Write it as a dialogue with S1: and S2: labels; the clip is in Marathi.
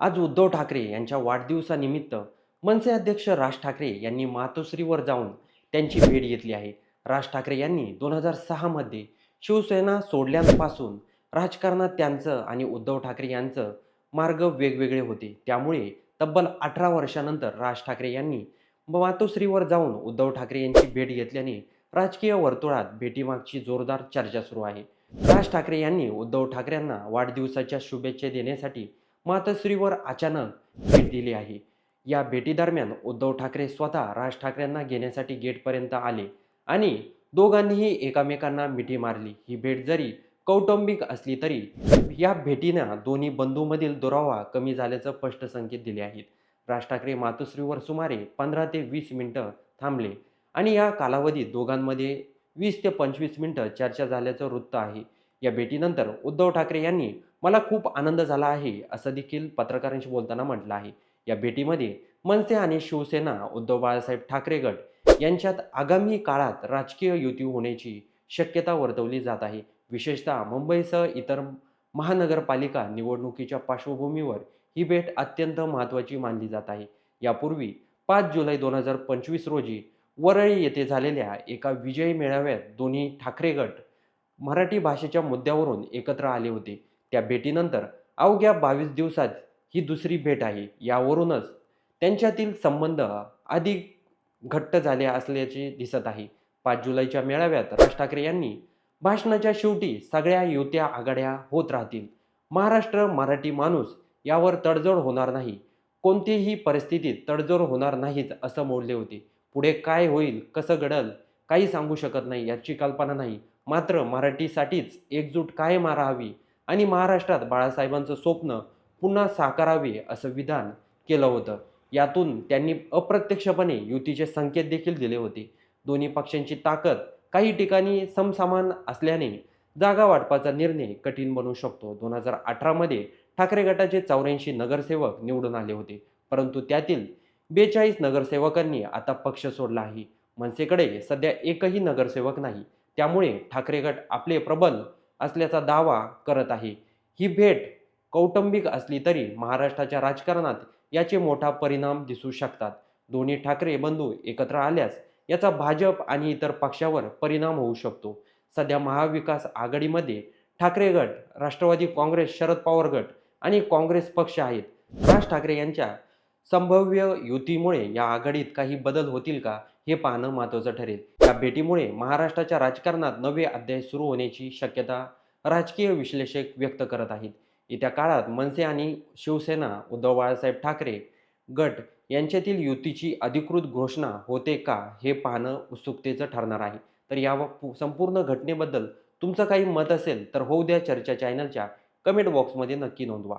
S1: आज उद्धव ठाकरे यांच्या वाढदिवसानिमित्त मनसे अध्यक्ष राज ठाकरे यांनी मातोश्रीवर जाऊन त्यांची भेट घेतली आहे. राज ठाकरे यांनी दोन हजार सहामध्ये शिवसेना सोडल्यापासून राजकारणात त्यांचं आणि उद्धव ठाकरे यांचं मार्ग वेगवेगळे होते. त्यामुळे तब्बल अठरा वर्षानंतर राज ठाकरे यांनी मातोश्रीवर जाऊन उद्धव ठाकरे यांची भेट घेतल्याने राजकीय वर्तुळात भेटीमागची जोरदार चर्चा सुरू आहे. राज ठाकरे यांनी उद्धव ठाकरेंना वाढदिवसाच्या शुभेच्छा देण्यासाठी मातोश्रीवर अचानक भेट दिली आहे. या भेटीदरम्यान उद्धव ठाकरे स्वतः राज ठाकरेंना घेण्यासाठी गेटपर्यंत आले आणि दोघांनीही एकामेकांना मिठी मारली. ही भेट जरी कौटुंबिक असली तरी या भेटीनं दोन्ही बंधूमधील दुरावा कमी झाल्याचं स्पष्ट संकेत दिले आहेत. राज ठाकरे मातोश्रीवर सुमारे पंधरा ते वीस मिनटं थांबले आणि या कालावधीत दोघांमध्ये वीस ते पंचवीस मिनटं चर्चा झाल्याचं वृत्त आहे. या भेटीनंतर उद्धव ठाकरे यांनी मला खूप आनंद झाला आहे असं देखील पत्रकारांशी बोलताना म्हटलं आहे. या भेटीमध्ये मनसे आणि शिवसेना उद्धव बाळासाहेब ठाकरे गट यांच्यात आगामी काळात राजकीय युती होण्याची शक्यता वर्तवली जात आहे. विशेषतः मुंबईसह इतर महानगरपालिका निवडणुकीच्या पार्श्वभूमीवर ही भेट अत्यंत महत्त्वाची मानली जात आहे. यापूर्वी पाच जुलै दोन हजार पंचवीस रोजी वरळी येथे झालेल्या एका विजयी मेळाव्यात दोन्ही ठाकरे गट मराठी भाषेच्या मुद्द्यावरून एकत्र आले होते. त्या भेटीनंतर अवघ्या बावीस दिवसात ही दुसरी भेट आहे. यावरूनच त्यांच्यातील संबंध अधिक घट्ट झाले असल्याचे दिसत आहे. पाच जुलैच्या मेळाव्यात राज ठाकरे यांनी भाषणाच्या शेवटी सगळ्या युत्या आघाड्या होत राहतील. महाराष्ट्र मराठी माणूस यावर तडजोड होणार नाही. कोणतीही परिस्थितीत तडजोड होणार नाहीच असं मोडले होते. पुढे काय होईल कसं घडल काही सांगू शकत नाही याची कल्पना नाही. मात्र मराठीसाठीच एकजूट कायम राहावी आणि महाराष्ट्रात बाळासाहेबांचं स्वप्न पुन्हा साकारावे असं विधान केलं होतं. यातून त्यांनी अप्रत्यक्षपणे युतीचे संकेत देखील दिले होते. दोन्ही पक्षांची ताकद काही ठिकाणी समसमान असल्याने जागा वाटपाचा निर्णय कठीण बनू शकतो. दोन हजार अठरामध्ये ठाकरे गटाचे चौऱ्याऐंशी नगरसेवक निवडून आले होते. परंतु त्यातील बेचाळीस नगरसेवकांनी आता पक्ष सोडला आहे. मनसेकडे सध्या एकही नगरसेवक नाही. त्यामुळे ठाकरे गट आपले प्रबल असल्याचा दावा करत आहे. ही भेट कौटुंबिक असली तरी महाराष्ट्राच्या राजकारणात याचे मोठा परिणाम दिसू शकतात. दोन्ही ठाकरे बंधू एकत्र आल्यास याचा भाजप आणि इतर पक्षावर परिणाम होऊ शकतो. सध्या महाविकास आघाडीमध्ये ठाकरे गट राष्ट्रवादी काँग्रेस शरद पवार गट आणि काँग्रेस पक्ष आहेत. राज ठाकरे यांच्या संभाव्य युतीमुळे या आघाडीत काही बदल होतील का? हे पाहणं महत्त्वाचं ठरेल. या भेटीमुळे महाराष्ट्राच्या राजकारणात नवे अध्याय सुरू होण्याची शक्यता राजकीय विश्लेषक व्यक्त करत आहेत. येत्या काळात मनसे आणि शिवसेना उद्धव बाळासाहेब ठाकरे गट यांच्यातील युतीची अधिकृत घोषणा होते का हे पाहणं उत्सुकतेचं ठरणार आहे. तर या संपूर्ण घटनेबद्दल तुमचं काही मत असेल तर होऊ द्या चर्चा चॅनलच्या कमेंट बॉक्समध्ये नक्की नोंदवा.